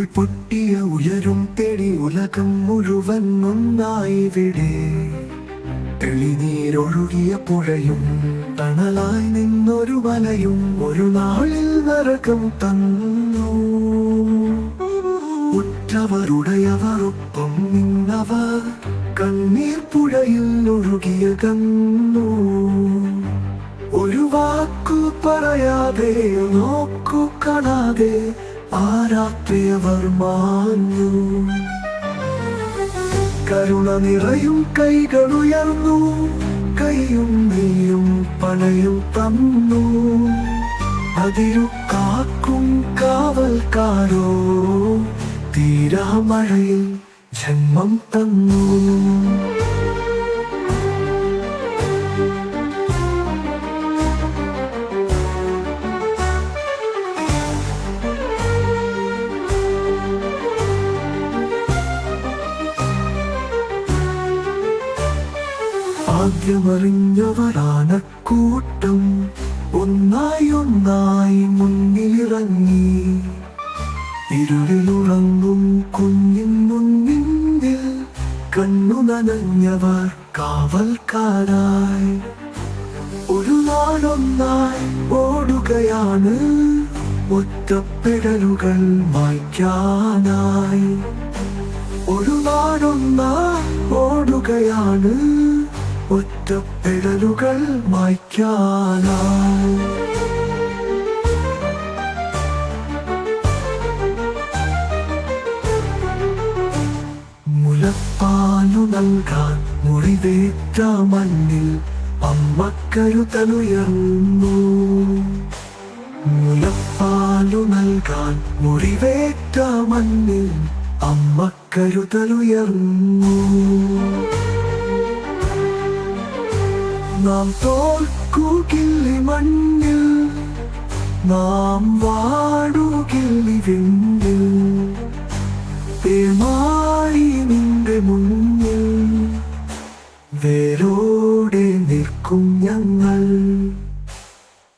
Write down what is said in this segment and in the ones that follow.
പൊട്ടിയ ഉയരും തെളി ഉലകം മുഴുവൻ ഒന്നായിവിടെ. തെളിനീരൊഴുകിയ പുഴയും തണലായി നിന്നൊരു വലയും ഒരു നാളിൽ നരകം തന്നു. ഉറ്റവരുടയവരൊപ്പം നിന്നവർ കണ്ണീർ പുഴയിൽ ഒഴുകിയ കന്നു. ഒരു വാക്കു പറയാതെ നോക്കു കാണാതെ ആരാത്രിയവർ മാഞ്ഞു കരുണ നിറയും കൈകളുയർന്നു കൈയും നെയ്യും പണയും തന്നു. അതിരു കാക്കും കാവൽക്കാരോ തീരാമഴയിൽ ജന്മം തന്നു. ആദ്യമറിഞ്ഞവരാണ് കൂട്ടം. ഒന്നായി ഒന്നായി മുന്നിലിറങ്ങി. ഇരുളിലുറങ്ങും കുഞ്ഞിൻ മുന്നിൽ കണ്ണു നനഞ്ഞവർ കാവൽക്കാരായി. ഒരു നാളൊന്നായി ഓടുകയാണ് ഒറ്റപ്പെടലുകൾ മായ്ക്കാനായി. ഒരു നാടൊന്നായി ഓടുകയാണ് ഒറ്റപ്പെടലുകൾ മായ്ക്കാനായി. മുലപ്പാലു നൽകാൻ മുറിവേറ്റ മണ്ണിൽ അമ്മക്കരുതലുയർന്നു. മുലപ്പാലു നൽകാൻ മുറിവേറ്റ മണ്ണിൽ അമ്മക്കരുതലുയർന്നു. നാം തോൽക്കുകില്ലി മണ്ണിൽ നാം വാടുകില്ലി വിണ്ണിൽ പേമായി നിന്റെ മുന്നിൽ വേരോടെ നിൽക്കും ഞങ്ങൾ.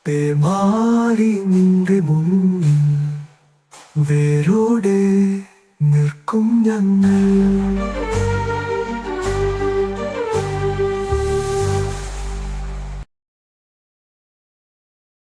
പേമാരി നിന്റെ മുന്നിൽ വേരോടെ നിൽക്കും ഞങ്ങൾ.